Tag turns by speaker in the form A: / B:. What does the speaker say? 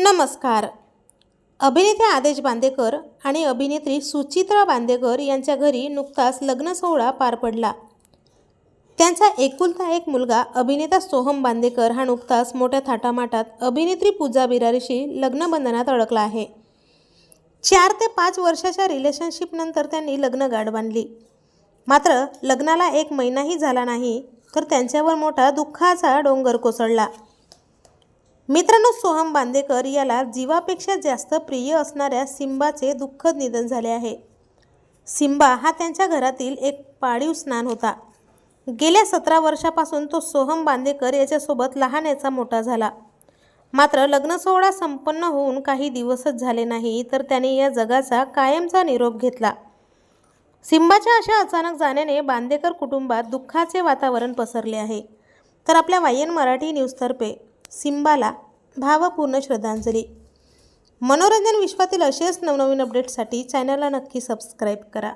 A: नमस्कार. अभिनेते आदेश बांदेकर आणि अभिनेत्री सुचित्रा बांदेकर यांच्या घरी नुकताच लग्न सोहळा पार पडला. त्यांचा एकुलता एक मुलगा अभिनेता सोहम बांदेकर हा नुकताच मोठ्या थाटामाटात अभिनेत्री पूजा बिरारीशी लग्नबंधनात अडकला आहे. चार ते पाच वर्षाच्या रिलेशनशिपनंतर त्यांनी लग्न गाठ बांधली. मात्र लग्नाला एक महिनाही झाला नाही तर त्यांच्यावर मोठा दुःखाचा डोंगर कोसळला. मित्रांनो सोहम बांदेकर याला जीवापेक्षा जास्त प्रिय असणाऱ्या सिंबाचे दुःखद निधन झाले आहे. सिंबा हा त्यांच्या घरातील एक पाळीव स्नान होता. गेल्या सतरा वर्षापासून तो सोहम बांदेकर याच्यासोबत लहान याचा मोठा झाला. मात्र लग्नसोहळा संपन्न होऊन काही दिवसच झाले नाही तर त्याने या जगाचा कायमचा निरोप घेतला. सिंबाच्या अशा अचानक जाण्याने बांदेकर कुटुंबात दुःखाचे वातावरण पसरले आहे. तर आपल्या वायन मराठी न्यूजतर्फे सिंबाला भावपूर्ण श्रद्धांजली. मनोरंजन विश्वातील असेच नवनवीन अपडेट्ससाठी चॅनलला नक्की सबस्क्राईब करा.